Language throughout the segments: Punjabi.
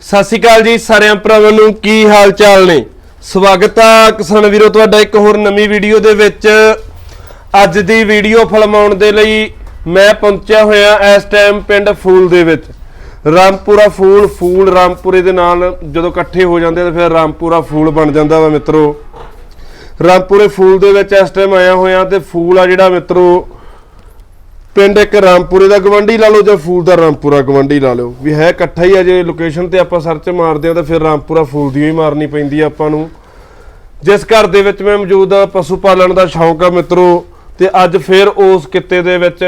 ਸਤਿ ਸ਼੍ਰੀ ਅਕਾਲ ਜੀ ਸਾਰਿਆਂ ਭਰਾਵਾਂ ਨੂੰ, ਕੀ ਹਾਲ ਚਾਲ ਨੇ? ਸਵਾਗਤ ਆ ਕਿਸਾਨ ਵੀਰੋ, ਤੁਹਾਡਾ ਇੱਕ ਹੋਰ ਨਵੀਂ ਵੀਡੀਓ ਦੇ ਵਿੱਚ। ਅੱਜ ਦੀ ਵੀਡੀਓ ਫਿਲਮਾਉਣ ਦੇ ਲਈ ਮੈਂ ਪਹੁੰਚਿਆ ਹੋਇਆ ਇਸ ਟਾਈਮ ਪਿੰਡ ਫੂਲ ਦੇ ਵਿੱਚ। ਰਾਮਪੁਰਾ ਫੂਲ ਫੂਲ ਰਾਮਪੁਰੇ ਦੇ ਨਾਲ ਜਦੋਂ ਇਕੱਠੇ ਹੋ ਜਾਂਦੇ ਤਾਂ ਫਿਰ ਰਾਮਪੁਰਾ ਫੂਲ ਬਣ ਜਾਂਦਾ ਵਾ ਮਿੱਤਰੋ। ਰਾਮਪੁਰੇ ਫੂਲ ਦੇ ਵਿੱਚ ਇਸ ਟਾਈਮ ਆਇਆ ਹੋਇਆ ਤੇ ਫੂਲ ਆ ਜਿਹੜਾ ਮਿੱਤਰੋ ਪਿੰਡ ਇੱਕ ਰਾਮਪੁਰੇ ਦਾ ਗਵੰਡੀ ਲਾ ਲਓ ਜਾਂ ਫੂਲ ਦਾ ਰਾਮਪੁਰਾ ਗਵੰਡੀ ਲਾ ਲਓ। ਵੀ ਹੈ ਇਕੱਠਾ ਹੀ ਆ ਜੇ ਲੋਕੇਸ਼ਨ ਤੇ ਆਪਾਂ ਸਰਚ ਮਾਰਦੇ ਆ ਤਾਂ ਫਿਰ ਰਾਮਪੁਰਾ ਫੂਲ ਦੀ ਹੀ ਮਾਰਨੀ ਪੈਂਦੀ ਆ ਆਪਾਂ ਨੂੰ। ਜਿਸ ਘਰ ਦੇ ਵਿੱਚ ਮੈਂ ਮੌਜੂਦ ਆ ਪਸ਼ੂ ਪਾਲਣ ਦਾ ਸ਼ੌਂਕ ਆ ਮਿੱਤਰੋ, ਤੇ ਅੱਜ ਫਿਰ ਉਸ ਕਿੱਤੇ ਦੇ ਵਿੱਚ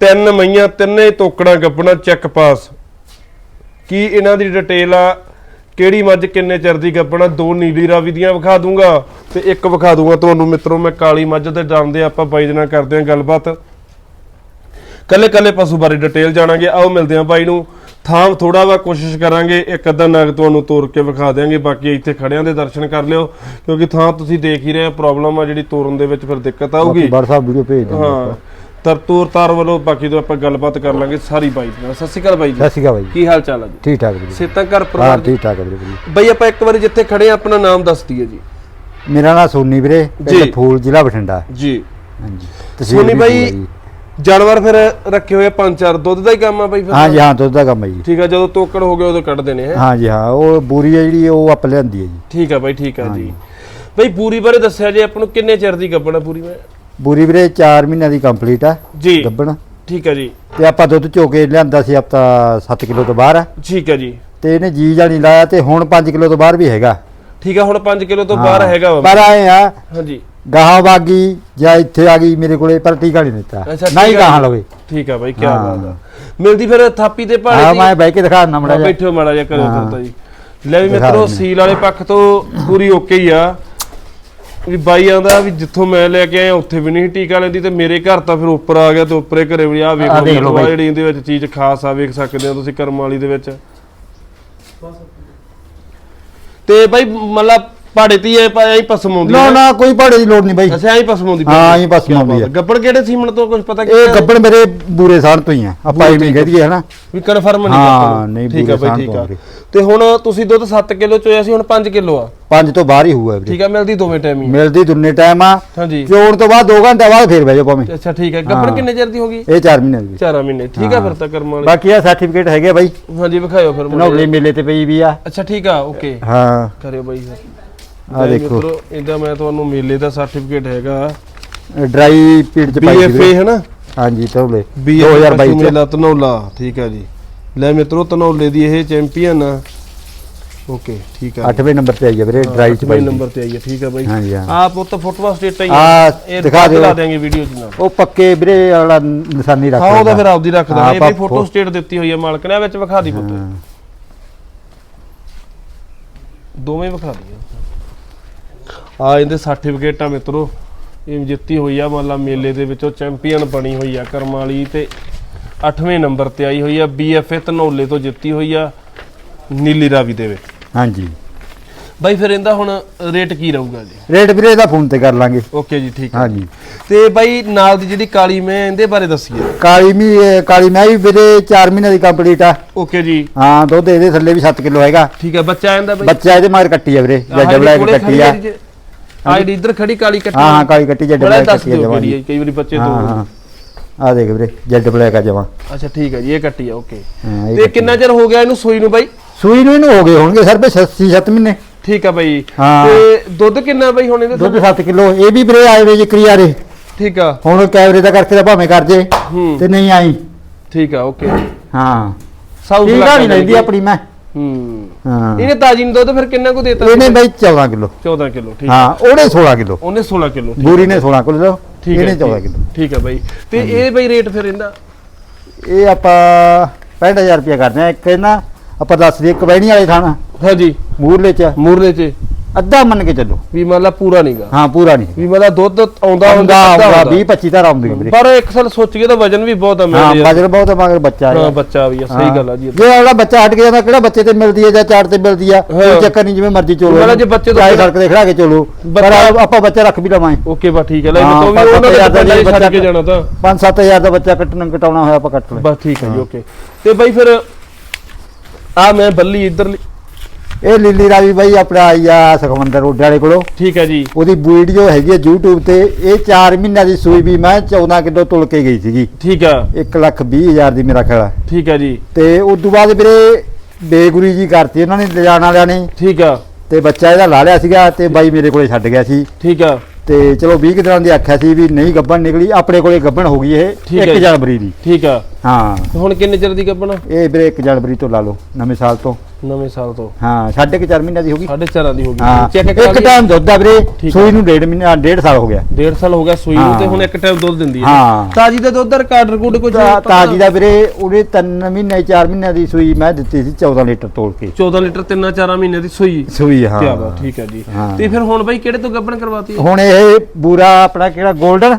ਤਿੰਨ ਮਈਆਂ, ਤਿੰਨੇ ਤੋਕੜਾਂ ਗੱਬਣਾ ਚੈੱਕ ਪਾਸ ਕੀ ਇਹਨਾਂ ਦੀ ਡਿਟੇਲ ਆ? ਕਿਹੜੀ ਮੱਝ ਕਿੰਨੇ ਚਿਰ ਦੀ ਗੱਬਣਾ ਦੋ ਨੀਲੀ ਰਾਵੀ ਦੀਆਂ ਵਿਖਾ ਦੂੰਗਾ ਤੇ ਇੱਕ ਵਿਖਾ ਦੂੰਗਾ ਤੁਹਾਨੂੰ ਮਿੱਤਰੋ, ਮੈਂ ਕਾਲੀ ਮੱਝ ਤੇ ਜਾਣਦੇ ਆਪਾਂ ਬਾਈ ਦੇ ਨਾਲ ਕਰਦੇ ਆਂ ਗੱਲਬਾਤ। ਕੱਲੇ ਕੱਲੇ ਪਸ਼ੂ ਬਾਰੇ ਡਿਟੇਲ ਜਾਣਾਂਗੇ। ਆਓ ਮਿਲਦੇ ਆਂ ਬਾਈ ਨੂੰ। ਥਾਂ ਥੋੜਾ ਵਾ ਕੋਸ਼ਿਸ਼ ਕਰਾਂਗੇ। ਇੱਕ ਅੱਧਾ ਨਗ ਤੁਹਾਨੂੰ ਤੋੜ ਕੇ ਵਿਖਾ ਦਿਆਂਗੇ। ਬਾਕੀ ਇੱਥੇ ਖੜਿਆਂ ਦੇ ਦਰਸ਼ਨ ਕਰ ਲਿਓ ਕਿਉਂਕਿ ਥਾਂ ਤੁਸੀਂ ਦੇਖ ਹੀ ਰਹੇ ਪ੍ਰੋਬਲਮ ਆ ਜਿਹੜੀ ਤੋਰਨ ਦੇ ਵਿੱਚ ਫਿਰ ਦਿੱਕਤ ਆਊਗੀ। WhatsApp ਵੀਡੀਓ ਭੇਜ ਦਿੰਦੇ ਹਾਂ ਤਰ ਤੋਰ ਤਾਰ ਵੱਲੋਂ ਬਾਕੀ ਤੋਂ ਆਪਾਂ ਗੱਲਬਾਤ ਕਰ ਲਾਂਗੇ ਸਾਰੀ ਬਾਈ ਨਾਲ। ਸਤਿ ਸ਼੍ਰੀ ਅਕਾਲ ਬਾਈ ਜੀ। ਸਤਿ ਸ਼੍ਰੀ ਅਕਾਲ ਬਾਈ ਕੀ ਹਾਲ ਚਾਲ ਆ ਜੀ? ਠੀਕ ਠਾਕ ਵੀਰੇ ਸੇਤਾਂ ਘਰ ਹਾਂ ਪਰਿਵਾਰ ਜੀ ਠੀਕ ਠਾਕ ਹੈ ਵੀਰੇ। ਬਈ ਆਪਾਂ ਇੱਕ ਵਾਰੀ ਜਿੱਥੇ ਖੜੇ ਆ ਆਪਣਾ ਨਾਮ ਦੱਸ ਦਈਏ ਜੀ। ਮੇਰਾ ਨਾਮ ਸੋਨੀ ਵੀਰੇ। ਪਿੰਡ ਫੂਲ ਜ਼ਿਲ੍ਹਾ ਬਠਿੰਡਾ। ਜੀ। ਹਾਂਜੀ। ਸੋਨੀ ਬਾਈ ਹੈ। ਜਾਨਵਰ ਫਿਰ ਰੱਖੇ ਹੋਏ ਪੰਜ ਚਾਰ ਦੁੱਧ ਦਾ ਹੀ ਕੰਮ ਆ ਬਾਈ ਫਿਰ। ਹਾਂ ਜੀ ਹਾਂ ਦੁੱਧ ਦਾ ਕੰਮ ਹੈ ਜੀ। ਠੀਕ ਆ ਜਦੋਂ ਤੋਕੜ ਹੋ ਗਿਆ ਉਦੋਂ ਕੱਢ ਦੇਣੇ ਹੈ? ਹਾਂ ਜੀ ਹਾਂ ਉਹ ਬੂਰੀ ਹੈ ਜਿਹੜੀ ਉਹ ਆਪ ਲਿਆਂਦੀ ਹੈ ਜੀ। ਠੀਕ ਆ ਬਾਈ ਠੀਕ ਆ ਜੀ। ਬਈ ਪੂਰੀ ਬਾਰੇ ਦੱਸਿਆ ਜੇ ਆਪਾਂ ਨੂੰ ਕਿੰਨੇ ਚਿਰ ਦੀ ਗੱਬਣਾ ਪੂਰੀ ਮੈਂ ਬੂਰੀ? ਵੀਰੇ 4 ਮਹੀਨਿਆਂ ਦੀ ਕੰਪਲੀਟ ਆ ਜੀ। ਗੱਬਣ ਠੀਕ ਆ ਜੀ। ਤੇ ਆਪਾਂ ਦੁੱਧ ਚੋ ਕੇ ਲਿਆਂਦਾ ਸੀ ਹਫਤਾ 7 ਕਿਲੋ ਤੋਂ ਬਾਹਰ। ਆ ਠੀਕ ਆ ਜੀ। ਤੇ ਇਹਨੇ ਜੀ ਜਾਣੀ ਲਾਇਆ ਤੇ ਹੁਣ 5 ਕਿਲੋ ਤੋਂ ਬਾਹਰ ਵੀ ਹੈਗਾ। ਠੀਕ ਆ ਹੁਣ 5 ਕਿਲੋ ਤੋਂ ਬਾਹਰ। ਹੈਗਾ ਵਾ। ਪਰ ਆਏ ਆ ਹਾਂਜੀ। ਗਾਹਾਂ ਬਾਗੀ ਜਾਂ ਇੱਥੇ ਆ ਗਈ ਮੇਰੇ ਕੋਲੇ ਪਰ ਟੀਕਾ ਨਹੀਂ ਦਿੱਤਾ ਅੱਛਾ, ਨਾ ਹੀ ਟੀਕਾ ਗਾਹਾਂ। ਲਵੇ ਠੀਕ ਆ ਬਾਈ ਕੀ। ਬਾਤ ਆ ਮਿਲਦੀ ਫਿਰ ਥਾਪੀ ਤੇ ਹਾਂ ਭਾੜੇ ਮੈਂ ਬਹਿ ਕੇ ਦਿਖਾ ਦਿੰਦਾ ਮੜਾ ਬੈਠੋ ਮਾੜਾ ਜਿਹਾ ਕਰੋ। ਕਰਤਾ ਜੀ ਲੈ ਵੀ ਦਿਖਾ ਮਿੱਤਰੋ ਦਿੰਦੇ। ਸੀਲ ਵਾਲੇ ਪੱਖ ਤੋਂ ਪੂਰੀ ਓਕੇ ਹੀ ਆ ਵੀ ਬਾਈ ਆਂਦਾ ਵੀ ਜਿੱਥੋਂ ਮੈਂ ਲੈ ਕੇ ਆਇਆ ਉੱਥੇ ਵੀ ਨਹੀਂ ਟੀਕਾ ਲੈਂਦੀ ਤੇ ਮੇਰੇ ਘਰ ਤਾਂ ਫਿਰ ਉੱਪਰ ਆ ਗਿਆ ਤੇ ਉੱਪਰੇ ਘਰੇ ਵੀ ਆ ਵੇਖ ਆਹ ਲਓ ਦੇਖ ਲਓ ਮਿੱਤਰੋ, ਆਹ ਬਾਈ। ਜਿਹੜੀ ਇਹਦੇ ਵਿੱਚ ਚੀਜ਼ ਖਾਸ ਆ ਵੇਖ ਸਕਦੇ ਹੋ ਤੁਸੀਂ ਕਰਮ ਵਾਲੀ ਦੇ ਵਿੱਚ ਤੇ ਬਾਈ ਮਤਲਬ ਪਾੜੇ ਤੀ ਐ ਪਾਇਆ ਹੀ ਪਸਮ ਆਉਂਦੀ ਨਾ। ਨਾ ਕੋਈ ਭਾੜੇ ਦੀ ਲੋੜ ਨਹੀਂ ਬਾਈ। ਅੱਛਾ ਐਂ ਪਸਮ ਆਉਂਦੀ ਹਾਂ, ਐਂ ਪਸਮ ਆਉਂਦੀ ਹੈ। ਗੱਬੜ ਕਿਹੜੇ ਸੀਮਣ ਤੋਂ ਕੁਝ ਪਤਾ ਇਹ? ਗੱਬਣ ਮੇਰੇ ਬੂਰੇ ਸਾਣ ਤੋਂ ਹੀ ਆ ਆਪਾਂ ਇਹ ਵੀ ਕਹਿ ਦਈਏ ਹਨਾ? ਵੀ ਕਨਫਰਮ ਨਹੀਂ ਹਾਂ। ਨਹੀਂ, ਠੀਕ ਆ ਬਾਈ ਠੀਕ ਆ। ਤੋਂ ਹੁਣ ਤੁਸੀਂ ਦੁੱਧ 7 ਕਿਲੋ ਚੋਇਆ ਸੀ ਹੁਣ 5 ਕਿਲੋ ਆ। ਪੰਜ ਤੋਂ ਬਾਹਰ ਹੀ ਹੋਊਗਾ ਵੀਰੇ। ਠੀਕ ਆ ਮਿਲਦੀ ਦੋਵੇਂ ਟਾਈਮ ਹੀ ਮਿਲਦੀ ਦੁੰਨੇ ਟਾਈਮ ਆ। ਹਾਂਜੀ। ਚੋਣ ਤੋਂ ਬਾਅਦ 2 ਘੰਟੇ ਬਾਅਦ ਫੇਰ ਬਹਿ ਜਾਓ ਭਾਵੇਂ। ਅੱਛਾ ਠੀਕ ਹੈ ਗੱਬੜ। ਕਿੰਨੇ ਚਿਰ ਦੀ ਹੋ ਗਈ? ਇਹ 4 ਮਹੀਨੇ ਦੀ 4 ਮਹੀਨੇ। ਠੀਕ ਆ ਫਿਰ ਤਾਂ ਕਰਮ ਵਾਲੀ। ਬਾਕੀ ਆ ਸਰਟੀਫਿਕੇਟ ਹੈਗੇ ਬਾਈ। ਹਾਂਜੀ ਵਿਖਾਇਓ ਫਿਰ। ਨੌਕਰੀ ਮੇਲੇ ਤੇ ਪਈ ਵੀ ਆ। ਅੱਛਾ ਠੀਕ ਆ ਓਕੇ। ਹਾਂ। ਕਰਿਓ ਬਾਈ ਆ ਦੇਖੋ। ਇਹਦਾ ਮੈਂ ਤੁਹਾਨੂੰ ਮੇਲੇ ਦਾ ਸਰਟੀਫਿਕੇਟ ਹੈਗਾ। ਡਰਾਈ ਪੀੜ ਚ ਪਾਈ ਵੀਰੇ। ਹੈ ਨਾ ਹਾਂਜੀ ਤੋਲੇ 2022 2022 ਚ। ਮੇਲਾ ਧਨੌਲਾ ਠੀਕ ਆ ਜੀ। ਲੈ ਮਿੱਤਰੋ ਧਨੌਲੇ ਦੀ ਇਹ ਚੈਂਪੀਅਨ ਆ। ਓਕੇ ਠੀਕ ਆ 8ਵੇਂ ਨੰਬਰ ਤੇ ਆਈ ਹੈ ਵੀਰੇ ਡਰਾਈ ਚ ਬਾਈ ਪਾਈ ਸੀ। ਨੰਬਰ ਤੇ ਆਈ ਹੈ ਠੀਕ ਆ ਬਾਈ। ਹਾਂਜੀ ਹਾਂ। ਆਪ ਉੱਤੇ ਫੋਟੋਆਂ ਸਟੇਟ ਹੀ ਦਿਖਾ ਦਿਓ। ਲਾ ਦੇਾਂਗੇ ਵੀਡੀਓ ਚ ਨਾਲ। ਉਹ ਪੱਕੇ ਵੀਰੇ ਵਾਲਾ ਨਿਸ਼ਾਨੀ ਰੱਖ ਹਾਂ ਉਹਦਾ। ਫਿਰ ਆਪਦੀ ਰੱਖਦਾ ਹਾਂ, ਇਹ ਵੀ ਫੋਟੋ ਸਟੇਟ ਦਿੱਤੀ ਹੋਈ ਹੈ ਮਾਲਕ ਨੇ। ਵਿੱਚ ਵਿਖਾ ਦੀ ਪੁੱਤ। ਹਾਂ। ਦੋਵੇਂ ਵਿਖਾ ਦੀ ਆ ਇਹਦੇ ਸਰਟੀਫਿਕੇਟਾਂ ਮਿੱਤਰੋ ਇਹ ਜਿੱਤੀ ਹੋਈ ਆ ਮੰਨ ਲਾ ਮੇਲੇ ਦੇ ਵਿੱਚੋਂ ਚੈਂਪੀਅਨ ਬਣੀ ਹੋਈ ਆ ਕਰਮ ਵਾਲੀ ਤੇ 8ਵੇਂ ਨੰਬਰ ਤੇ ਆਈ ਹੋਈ ਆ ਬੀਐਫਏ ਧਨੌਲੇ ਤੋਂ ਜਿੱਤੀ ਹੋਈ ਆ ਨੀਲੀ ਰਾਵੀ ਦੇ ਵਿੱਚ। ਹਾਂਜੀ। ਬਾਈ ਫਿਰ ਇਹਦਾ ਹੁਣ ਰੇਟ ਕੀ ਰਹੂਗਾ ਜੀ? ਰੇਟ ਵੀਰੇ ਦਾ ਫੋਨ ਤੇ ਕਰ ਲਾਂਗੇ। ਓਕੇ ਜੀ ਠੀਕ ਹੈ ਹਾਂਜੀ। ਤੇ ਬਾਈ ਨਾਲ ਦੀ ਜਿਹੜੀ ਕਾਲੀ ਮੈਂ ਇਹਦੇ ਬਾਰੇ ਦੱਸੀਏ। ਕਾਲੀ ਮੀ ਕਾਲੀ ਮੈਂ ਵੀ ਵੀਰੇ 4 ਮਹੀਨੇ ਦੀ ਕੰਪਲੀਟ ਆ। ਓਕੇ ਜੀ। ਹਾਂ ਦੁੱਧ ਇਹਦੇ ਥੱਲੇ ਵੀ 7 ਕਿਲੋ ਹੈਗਾ। ਠੀਕ ਹੈ ਬੱਚਾ ਆਂਦਾ ਬਾਈ? ਬੱਚਾ ਇਹਦੇ ਮਗਰ ਕੱਟੀ ਆ ਵੀਰੇ ਜੱਜ ਬਲੈਕ ਕੱਟੀ ਆ। ਆਈਡੀ ਇੱਧਰ ਖੜੀ ਕਾਲੀ ਕੱਟੀ ਹਾਂ ਹਾਂ ਕਾਲੀ ਕੱਟੀ ਬੜਾ ਬਲੈਕ ਕੱਟੀ ਆ ਦੀ ਹੈ ਕਈ ਵਾਰੀ ਬੱਚੇ ਤੋਂ ਹਾਂ ਆ ਦੇਖ ਵੀਰੇ ਜੱਜ ਬਲੈਕ ਆ ਜਮਾ। ਅੱਛਾ ਠੀਕ ਹੈ ਜੀ ਇਹ ਕੱਟੀ ਆ ਓਕੇ। ਤੇ ਕਿੰਨਾ ਚਿਰ ਹੋ ਗਿਆ ਇਹਨੂੰ ਸੂਈ ਨੂੰ ਬਾਈ? ਸੂਈ ਨੂੰ ਇਹਨੂੰ ਹੋ ਗਏ ਹੋਣਗੇ ਸਰ ਵੀ 6 7 ਮਹੀਨੇ। ਠੀਕ ਆ ਬਾਈ। ਤੇ ਦੁੱਧ ਕਿੰਨਾ ਬਾਈ ਹੁਣ ਇਹਦੇ ਦੁੱਧ 7 ਕਿਲੋ। ਇਹ ਵੀ ਵੀਰੇ ਆਏ ਵੇ ਜਿਕਰੀ ਆਰੇ ਠੀਕ ਆ। ਹੁਣ ਕੈਮਰੇ ਦਾ ਕਰਕੇ ਤਾਂ ਭਾਵੇਂ ਕਰ ਜੇ ਤੇ ਨਹੀਂ ਆਈ। ਠੀਕ ਆ ਓਕੇ। ਹਾਂ। ਸਾਊਥ ਠੀਕ ਆ ਨਹੀਂ ਲੈਂਦੀ ਆਪਣੀ ਮੈਂ। ਹੂੰ। ਹਾਂ। ਇਹਨੇ ਤਾਜੀ ਨੂੰ ਦੁੱਧ ਫਿਰ ਕਿੰਨਾ ਕੁ ਦੇਤਾ? ਇਹਨੇ ਬਈ 14 ਕਿਲੋ। 14 ਕਿਲੋ ਠੀਕ ਹਾਂ। ਉਹਨੇ 16 ਕਿਲੋ। ਉਹਨੇ 16 ਕਿਲੋ ਬੂਰੀ ਨੇ 16 ਕਿਲੋ ਠੀਕ ਹੈ ਇਹਨੇ 14 ਠੀਕ- ਕਿਲੋ। ਠੀਕ ਆ ਬਾਈ। ਤੇ ਇਹ ਬਾਈ ਰੇਟ ਫਿਰ ਇਹਦਾ? ਇਹ ਆਪਾਂ 65000 ਰੁਪਏ ਕਰਦੇ ਆ ਇੱਕ ਨਾ ਆਪਾਂ ਦੱਸ ਦਈਏ ਕਬੈਣੀ ਵਾਲੇ ਥਾਣਾ। ਹਾਂਜੀ। ਮੂਰਲੇ ਚ। ਮੂਰਲੇ ਚ। ਅੱਧਾ ਮੰਨ ਕੇ ਚੱਲੋ। ਵੀ ਮਤਲਬ ਪੂਰਾ ਨਹੀਂਗਾ ਹਾਂ ਪੂਰਾ ਨਹੀਂ ਵੀ ਮਤਲਬ ਦੁੱਧ ਆਉਂਦਾ ਅੱਧਾ ਆਉਂਦਾ ਆਉਂਦਾ। 20 25 ਧਾਰ ਆਉਂਦੀ ਵੀਰੇ। ਪਰ ਇੱਕ ਸਾਲ ਸੋਚ ਕੇ ਤਾਂ ਵਜਨ ਵੀ ਬਹੁਤ ਆ ਹਾਂ ਮੇਰੇ ਵਜਨ ਬਹੁਤ ਆ, ਮਗਰ ਬੱਚਾ ਹਾਂ ਹੈ ਬੱਚਾ ਵੀ ਆ ਸਹੀ ਗੱਲ ਆ ਜੀ। ਜੇ ਅਗਲਾ ਬੱਚਾ ਹਟ ਗਿਆ ਤਾਂ ਕਿਹੜਾ ਬੱਚੇ ਤੇ ਮਿਲਦੀ ਹੈ ਜਾਂ ਚਾਰ ਤੇ ਮਿਲਦੀ ਆ। ਕੋਈ ਚੱਕਰ ਨਹੀਂ ਜਿਵੇਂ ਮਰਜ਼ੀ ਚੋਲੋ। ਮਤਲਬ ਜੇ ਬੱਚੇ ਤੋਂ ਸੜਕ ਤੇ ਖੜਾ ਕੇ ਚੋਲੋ। ਪਰ ਆਪਾਂ ਬੱਚਾ ਰੱਖ ਵੀ ਲਵਾਂਗੇ। ਓਕੇ ਬਾ ਠੀਕ ਹੈ ਲੈ ਮੈਂ ਵੀ ਉਹਨਾਂ ਦੇ ਬੱਚਾ ਛੱਡ ਕੇ ਜਾਣਾ ਤਾਂ। 5-7000 ਦਾ ਬੱਚਾ ਕੱਟਣ ਕਟਾਉਣਾ ਹੋਇਆ ਆਪਾਂ ਕੱਟ ਲੈ ਬਸ ਠੀਕ ਹੈ ਜੀ ਓਕੇ। ਤੇ ਬਾਈ ਫਿਰ ਆ ਮੈਂ ਬੱਲੀ ਇਧਰਲੀ ਇਹ ਲੀਲੀ ਰਾਵੀ ਬਾਈ ਆਪਣਾ ਆਈ ਆ ਸੁਖਮੰਦਰ ਰੋਡ ਵਾਲੇ ਕੋਲੋਂ। ਠੀਕ ਹੈ ਜੀ। ਉਹਦੀ ਵੀਡੀਓ ਹੈਗੀ ਹੈ YouTube ਤੇ। ਇਹ 4 ਮਹੀਨਿਆਂ ਦੀ ਸੂਈ ਵੀ ਮੈਂ 14 ਕਿਲੋ ਤੁਲ ਕੇ ਗਈ ਸੀਗੀ। ਠੀਕ ਆ। 1 ਲੱਖ 20 ਹਜ਼ਾਰ ਦੀ ਮੇਰਾ ਖੜਾ ਠੀਕ ਆ ਜੀ। ਤੇ ਉਸ ਤੋਂ ਬਾਅਦ ਵੀਰੇ ਬੇਗੁਰੀ ਜੀ ਕਰਤੀ ਉਹਨਾਂ ਨੇ ਲਿਜਾਣ ਵਾਲਿਆਂ ਨੇ। ਠੀਕ ਆ। ਤੇ ਬੱਚਾ ਇਹਦਾ ਲਾ ਲਿਆ ਸੀਗਾ ਤੇ ਬਾਈ ਮੇਰੇ ਕੋਲੇ ਛੱਡ ਗਿਆ ਸੀ। ਠੀਕ ਆ। ਤੇ ਚਲੋ 20 ਕੁ ਦਿਨਾਂ ਦੀ ਆਖਿਆ ਸੀ ਵੀ ਨਹੀਂ ਗੱਬਣ ਨਿਕਲੀ ਆਪਣੇ ਕੋਲੇ ਗੱਬਣ ਹੋ ਗਈ ਇਹ ਹੈ 1 ਜੀ। ਜਨਵਰੀ ਦੀ। ਠੀਕ ਆ। ਹਾਂ। ਹੁਣ ਕਿੰਨੇ ਚਿਰ ਦੀ ਗੱਬਣਾ ਇਹ ਵੀਰੇ 1 ਜਨਵਰੀ ਤੋਂ ਲਾ ਲਓ ਨਵੇਂ ਸਾਲ ਤੋਂ। ਨਵੇਂ ਸਾਲ ਤੋਂ। ਹਾਂ ਸਾਢੇ ਕੁ ਚਾਰ ਮਹੀਨਿਆਂ ਦੀ ਹੋ ਗਈ। ਸਾਢੇ ਚਾਰਾਂ ਦੀ ਹੋ ਹਾਂ ਗਈ ਚੈੱਕ ਕਰਾ ਇੱਕ ਟਾਈਮ ਦੁੱਧ ਆ ਵੀਰੇ ਸੂਈ ਨੂੰ ਡੇਢ ਮਹੀਨਾ ਡੇਢ ਸਾਲ ਹੋ ਗਿਆ। ਡੇਢ ਸਾਲ ਹੋ ਗਿਆ ਸੂਈ ਨੂੰ ਤੇ। ਹੁਣ ਇੱਕ ਟਾਈਮ ਦੁੱਧ ਦਿੰਦੀ ਹੈ। ਹਾਂ। ਤਾਜੀ ਦਾ ਦੁੱਧ ਦਾ ਰਿਕਾਰਡ ਰਿਕੂਡ ਕੁਝ ਤਾਂ ਤਾਜੀ ਦਾ ਵੀਰੇ ਉਹਦੇ 3 ਮਹੀਨੇ 4 ਮਹੀਨਿਆਂ ਦੀ ਸੂਈ ਮੈਂ ਦਿੱਤੀ ਸੀ 14 ਲੀਟਰ ਤੋਲ ਕੇ। 14 ਲੀਟਰ ਤਿੰਨਾਂ ਚਾਰਾਂ ਮਹੀਨੇ ਦੀ ਸੂਈ। ਸੂਈ ਹਾਂ। ਕੀ ਬਾਤ ਠੀਕ ਹੈ ਜੀ। ਹਾਂ। ਤੇ ਫਿਰ ਹੁਣ ਬਾਈ ਕਿਹੜੇ ਤੋਂ ਗੱਬਣ ਕਰਵਾਤੀ? ਹੁਣ ਇਹ ਬੂਰਾ ਆਪਣਾ ਕਿਹੜਾ 골ਡਨ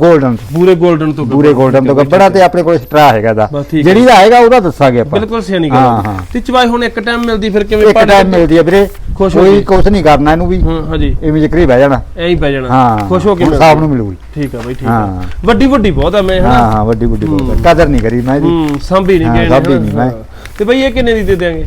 골ਡਨ ਪੂਰੇ 골ਡਨ ਤੋਂ ਪੂਰੇ 골ਡਨ ਤੋਂ ਗੱਬੜਾ ਤੇ ਆਪਣੇ ਕੋਲ ਸਟਰਾ ਹੈਗਾ ਦਾ। ਜਿਹੜੀ ਦਾ ਹੈਗਾ ਉਹਦਾ ਦੱਸਾਂਗੇ ਆਪਾਂ। ਬਿਲਕੁਲ ਸਿਆਣੀ ਗੱਲ। ਤੇ ਚਵਾਈ ਹੁਣ ਇੱਕ ਟਾਈਮ ਮਿਲਦੀ ਫਿਰ ਕਿਵੇਂ ਇੱਕ ਟਾਈਮ ਮਿਲਦੀ ਆ ਵੀਰੇ। ਕੋਈ ਕੁਝ ਨਹੀਂ ਕਰਨਾ ਇਹਨੂੰ ਵੀ। ਹਾਂ ਹਾਂਜੀ। ਇਵੇਂ ਜਿਕਰ ਬਹਿ ਜਾਣਾ। ਐਂ ਹੀ ਬਹਿ ਜਾਣਾ। ਹਾਂ। ਖੁਸ਼ ਹੋ ਕੇ ਸਾਹਿਬ ਨੂੰ ਮਿਲੂਗੀ। ਠੀਕ ਆ ਬਾਈ ਠੀਕ ਆ। ਵੱਡੀ ਵੱਡੀ ਬਹੁਤ ਆ ਮੈਂ ਹਾਂ ਹਾਂ ਵੱਡੀ ਵੱਡੀ ਬਹੁਤ ਕਦਰ ਨਹੀਂ ਕਰੀ ਮੈਂ ਜੀ ਸੰਭੀ ਨਹੀਂ ਗਏ ਨਹੀਂ ਮੈਂ। ਤੇ ਬਈ ਇਹ ਕਿੰਨੇ ਦੀ ਦੇ ਦੇਾਂਗੇ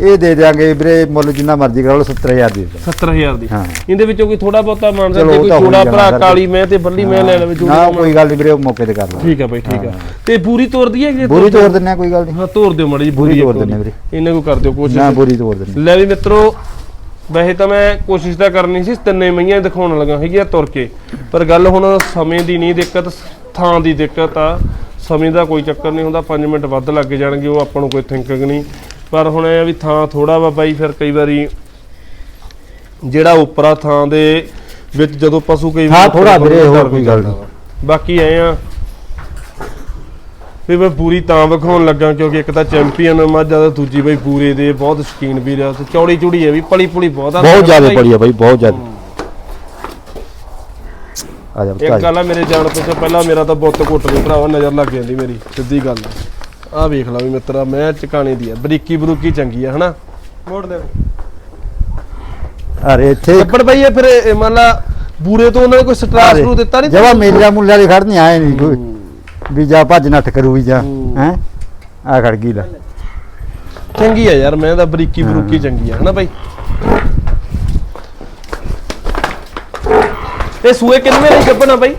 ਇਹ ਦੇ ਦਿਆਂਗੇ ਵੀਰੇ ਮੁੱਲ ਜਿੰਨਾ ਮਰਜ਼ੀ ਕਰਾ ਲਓ 70000 ਦੇ। ਦਿਆਂਗੇ 70000 ਦੀ। ਹਾਂ। ਇਹਦੇ ਵਿੱਚੋਂ ਕੋਈ ਥੋੜਾ ਬਹੁਤਾ ਜੇ ਉਹ ਕੋਈ ਜਾਣਾ ਭਰਾ। ਕਾਲੀ ਮੈਂ ਤੇ ਬੱਲੀ ਮੈਂ ਲੈ ਲਵੇ ਨਾ ਜੋੜਾ ਕੋਈ ਗੱਲ ਨਹੀਂ ਵੀਰੇ ਉਹ ਮੌਕੇ ਤੇ ਕਰ ਲਾਂਗੇ। ਠੀਕ ਆ ਬਾਈ ਠੀਕ ਆ। ਹਾਂ। ਤੇ ਪੂਰੀ ਤੋਰ ਦਈਏ ਕਿ ਬੁਰੀ ਤੋੜ ਦਿੰਨੇ ਆ ਕੋਈ ਗੱਲ ਨਹੀਂ ਹਾਂ ਤੋਰ ਦਿਓ ਮਾੜੀ ਜੀ ਬੂਰੀ ਤੋਰ ਦਿੰਦੇ ਵਾਰੀ। ਇਹਨੇ ਕੋ ਕਰ ਦਿਓ ਕੋਸ਼ਿਸ਼। ਨਾ ਬੁਰੀ ਤੋੜ ਦਿੰਨੇ ਲੈ ਵੀ ਮਿੱਤਰੋ ਵੈਸੇ ਤਾਂ ਮੈਂ ਕੋਸ਼ਿਸ਼ ਤਾਂ ਕਰਨੀ ਸੀ ਤਿੰਨੇ ਮਈਆਂ ਦਿਖਾਉਣ ਲੱਗਾ ਹੈਗੀਆਂ ਤੁਰ ਕੇ। ਪਰ ਗੱਲ ਹੁਣ ਸਮੇਂ ਦੀ ਨਹੀਂ ਦਿੱਕਤ ਥਾਂ ਦੀ ਦਿੱਕਤ ਆ। ਸਮੇਂ ਦਾ ਕੋਈ ਚੱਕਰ ਨਹੀਂ ਹੁੰਦਾ 5 ਮਿੰਟ ਵੱਧ ਲੱਗ ਜਾਣਗੇ ਉਹ ਆਪਾਂ ਨੂੰ ਕੋਈ ਥਿੰਕਿੰਗ ਨਹੀਂ। ਪਰ ਹੁਣ ਇਹ ਆ ਵੀ ਥਾਂ ਥੋੜਾ ਵਾ ਬਾਈ ਫਿਰ ਕਈ ਵਾਰੀ ਜਿਹੜਾ ਉਪਰਾ ਥਾਂ ਦੇ ਵਿੱਚ ਜਦੋਂ ਪਸ਼ੂ ਕਈ ਥੋੜ੍ਹਾ ਉੱਪਰ ਵੀਰੇ, ਹੋਰ ਕੋਈ ਗੱਲ ਵਾ। ਬਾਕੀ ਐ ਆ ਵੀ ਮੈਂ ਪੂਰੀ ਤਾਂ ਵਿਖਾਉਣ ਲੱਗਾ ਕਿਉਂਕਿ ਇੱਕ ਤਾਂ ਚੈਂਪੀਅਨ ਮਾਝਾ ਦਾ ਦੂਜੀ ਬਈ ਪੂਰੇ ਦੇ ਬਹੁਤ ਸ਼ਕੀਨ ਵੀ ਰਿਹਾ ਤੇ ਚੌੜੀ ਚੂੜੀ ਹੈ ਵੀ ਪਲੀ ਪੁਲੀ ਬਹੁਤ ਆ। ਬਹੁਤ ਜ਼ਿਆਦਾ ਪੜੀ ਆ ਬਾਈ ਬਹੁਤ ਜ਼ਿਆਦਾ। ਆ ਜਾ ਇੱਕ ਗੱਲ ਆ ਮੇਰੇ ਜਾਣ ਤੋਂ ਪਹਿਲਾਂ ਮੇਰਾ ਤਾਂ ਬੁੱਤ ਘੁੱਟ ਦੇ ਭਰਾਵਾ ਨਜ਼ਰ ਲੱਗ ਜਾਂਦੀ ਮੇਰੀ ਸਿੱਧੀ ਗੱਲ ਆ। ਆਹ ਵੇਖ ਲਾ ਵੀ ਮਿੱਤਰਾ ਮੈਂ ਚਕਾਣੇ ਦੀ ਆ। ਬਰੀਕੀ ਬਰੂਕੀ ਚੰਗੀ ਆ ਹਨਾ? ਮੋੜ ਦੇ ਅਰੇ ਇੱਥੇ ਕੱਪੜ ਬਈ ਇਹ ਫਿਰ ਇਹ ਮੰਨ ਲਾ ਬੂਰੇ ਤੋਂ ਉਹਨਾਂ ਨੇ ਕੋਈ ਸਟਰਾਸ ਨੂੰ ਦਿੱਤਾ ਨਹੀਂ ਜਵਾ ਮੇਲਿਆਂ ਮੁੱਲਿਆਂ ਦੇ ਖੜਨੀ ਆਏ ਨਹੀਂ ਕੋਈ। ਵੀ ਜਾ ਭੱਜ ਨੱਠ ਕਰੂ ਵੀ ਜਾ ਹੂੰ। ਆ ਖੜ ਗਈ ਲੈ। ਚੰਗੀ ਆ ਯਾਰ ਮੈਂ ਤਾਂ ਬਰੀਕੀ ਬਰੂਕੀ ਚੰਗੀ ਆ ਹਨਾ ਬਾਈ? ਇਹ ਸੂਏ ਕਿੰਨੇ ਲਈ ਗੱਬਣਾ ਬਾਈ?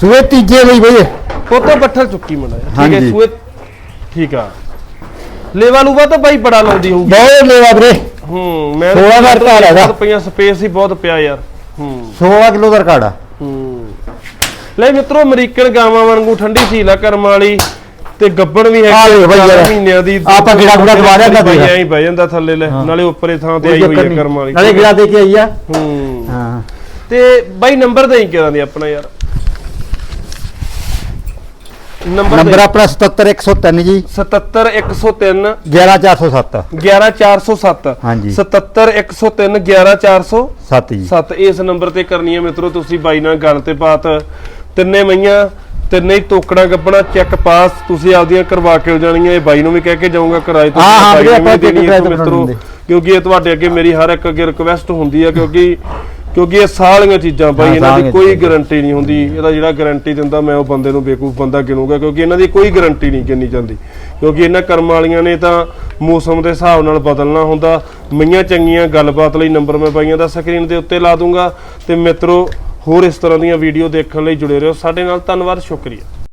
ਸੂਏ ਤੀਜੇ ਲਈ ਬਈ ਕੋਤੋਂ ਪੱਠਲ ਚੁੱਕੀ ਮੁੰਡਾ। ਠੀਕ ਹੈ। ਸੂਏ ਠੀਕ ਆ। ਲੇਵਾ ਲੂਵਾ ਤਾਂ ਬਾਈ ਬੜਾ ਲਾਉਂਦੀ ਹੋਊਗੀ। ਬਹੁਤ ਲੈਵਾ ਵੀਰੇ। ਹੂੰ ਮੈਂ 16 ਦਾ ਰਿਕਾਰਡ ਹੈਗਾ। ਬਹੁਤ ਪਈਆਂ ਸਪੇਸ ਹੀ ਬਹੁਤ ਪਿਆ ਯਾਰ। ਹੂੰ। 16 ਕਿਲੋ ਦਾ ਰਿਕਾਰਡ ਆ। ਹੂੰ। ਲੈ ਮਿੱਤਰੋ ਅਮਰੀਕਨ ਗਾਵਾਂ ਵਾਂਗੂ ਠੰਡੀ ਸੀਲ ਆ ਕਰਮ ਵਾਲੀ ਤੇ ਗੱਬਣ ਵੀ ਆ ਹੈ ਵੇਖ ਬਾਈ ਯਾਰ। ਮਹੀਨਿਆਂ ਦੀ ਆਪਾਂ ਗੂੜਾ ਦਵਾ ਤਾਂ। ਐਂ ਹੀ ਬਹਿ ਜਾਂਦਾ ਥੱਲੇ ਲੈ। ਨਾਲੇ ਉੱਪਰੇ ਥਾਂ ਤੇ ਆਈ ਹੋਈ ਹੈ ਕਰਮ ਵਾਲੀ। ਨਾਲੇ ਗਿਲਾ ਦੇ ਕੇ ਆਈ ਆ। ਹੂੰ। ਹਾਂ। ਤੇ ਬਾਈ ਨੰਬਰ ਦੇਈ ਕਿਹੜਾ ਦੀ ਆਪਣਾ ਯਾਰ? ਨੰਬਰ ਆਪਣਾ 77103 ਜੀ। 77103 11407 11407 ਹਾਂਜੀ। 77103 11407 7 ਜੀ। ਸੱਤ। ਇਸ ਨੰਬਰ ਤੇ ਕਰਨੀ ਹੈ ਮਿੱਤਰੋ ਤੁਸੀਂ ਬਾਈ ਨਾਲ ਗੱਲ ਤੇ ਬਾਤ। ਤਿੰਨੇ ਮਈਆਂ ਤਿੰਨੇ ਹੀ ਤੋਕੜਾਂ ਗੱਬਣਾ ਚੈੱਕ ਪਾਸ। ਤੁਸੀਂ ਆਪਦੀਆਂ ਕਰਵਾ ਕੇ ਜਾਣੀਆਂ ਇਹ ਬਾਈ ਨੂੰ ਵੀ ਕਹਿ ਕੇ ਜਾਊਂਗਾ ਕਿਰਾਏ ਤੇ। ਹਾਂ, ਹਾਂ, ਬਾਈ ਨੂੰ ਦੇਣੀ ਹੈ ਮਿੱਤਰੋ। ਕਿਉਂਕਿ ਇਹ ਤੁਹਾਡੇ ਅੱਗੇ ਮੇਰੀ ਹਰ ਇੱਕ ਅੱਗੇ ਰਿਕਵੈਸਟ ਹੁੰਦੀ ਹੈ ਕਿਉਂਕਿ ਕਿਉਂਕਿ ਇਹ ਸਾਲੀਆਂ ਚੀਜ਼ਾਂ ਬਾਈ ਇਹਨਾਂ ਦੀ ਕੋਈ। ਗਾਰੰਟੀ ਨਹੀਂ ਹੁੰਦੀ। ਇਹਦਾ ਜਿਹੜਾ ਗਾਰੰਟੀ ਦਿੰਦਾ ਮੈਂ ਉਹ ਬੰਦੇ ਨੂੰ ਬੇਕੂਫ ਬੰਦਾ ਗਿਣੂਗਾ ਕਿਉਂਕਿ ਇਹਨਾਂ ਦੀ ਕੋਈ ਗਾਰੰਟੀ ਨਹੀਂ ਗਿਣੀ ਜਾਂਦੀ। ਕਿਉਂਕਿ ਇਹਨਾਂ ਕਰਮ ਵਾਲੀਆਂ ਨੇ ਤਾਂ ਮੌਸਮ ਦੇ ਹਿਸਾਬ ਨਾਲ ਬਦਲਣਾ ਹੁੰਦਾ। ਮਈਆਂ ਚੰਗੀਆਂ ਗੱਲਬਾਤ ਲਈ ਨੰਬਰ ਮੈਂ ਬਾਈਆਂ ਦਾ ਸਕਰੀਨ ਦੇ ਉੱਤੇ ਲਾ ਦੂੰਗਾ। ਤੇ ਮਿੱਤਰੋ ਹੋਰ ਇਸ ਤਰ੍ਹਾਂ ਦੀਆਂ ਵੀਡੀਓ ਦੇਖਣ ਲਈ ਜੁੜੇ ਰਹੋ। ਸਾਡੇ ਨਾਲ ਧੰਨਵਾਦ ਸ਼ੁਕਰੀਆ।